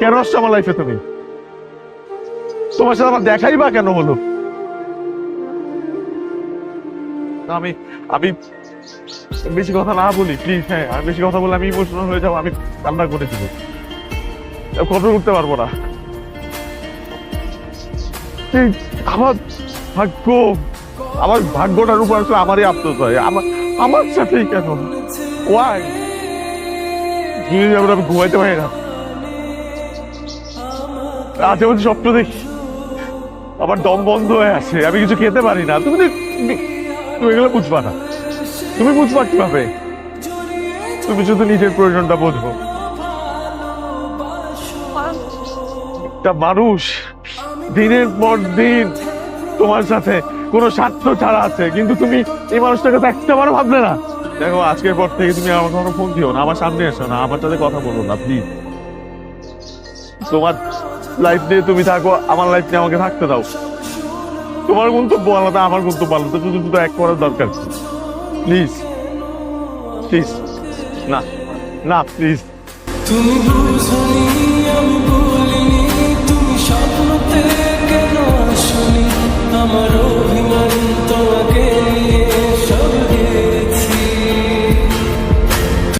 কেন আসছো আমার লাইফে তুমি? তোমার সাথে আমার দেখাই বা কেন হলো? আমি আমি বেশি কথা না বলি প্লিজ হ্যাঁ আমি বেশি কথা বলে আমি ইমোশনাল হয়ে যাব, আমি কান্না করে দিব। কন্ট্রোল করতে পারব না। আমার ভাগ্য, আমার ভাগ্যটার উপর আসলে আমারই আফসোস হয়। আমার আমার সাথেই কেন? ওয়াই আমি ঘুমাইতে পারি না। রাতে বলছি স্বপ্ন দেখি। আমার দম বন্ধ হয়ে আছে, আমি কিছু খেতে পারি না। তুমি তুমি- এগুলো বুঝবা না। তুমি বুঝবা কীভাবে? তুমি শুধু নিজের প্রয়োজনটা বোঝো। একটা মানুষ দিনের পর দিন তোমার সাথে কোনো স্বার্থ ছাড়া আছে, কিন্তু তুমি এই মানুষটাকে তো বারো ভাবলে না। দেখো, আজকের পর থেকে তুমি আমার কোনো ফোন দিও না, আমার সামনে এসো না, আমার সাথে কথা বলো না প্লিজ তোমার লাইফ নিয়ে তুমি থাকো, আমার লাইফ নিয়ে আমাকে থাকতে দাও। তোমার গন্তব্য আলাদা, আমার গন্তব্য আলাদা তুমি দুটো এক করার দরকার। প্লিজ প্লিজ না না প্লিজ তুমি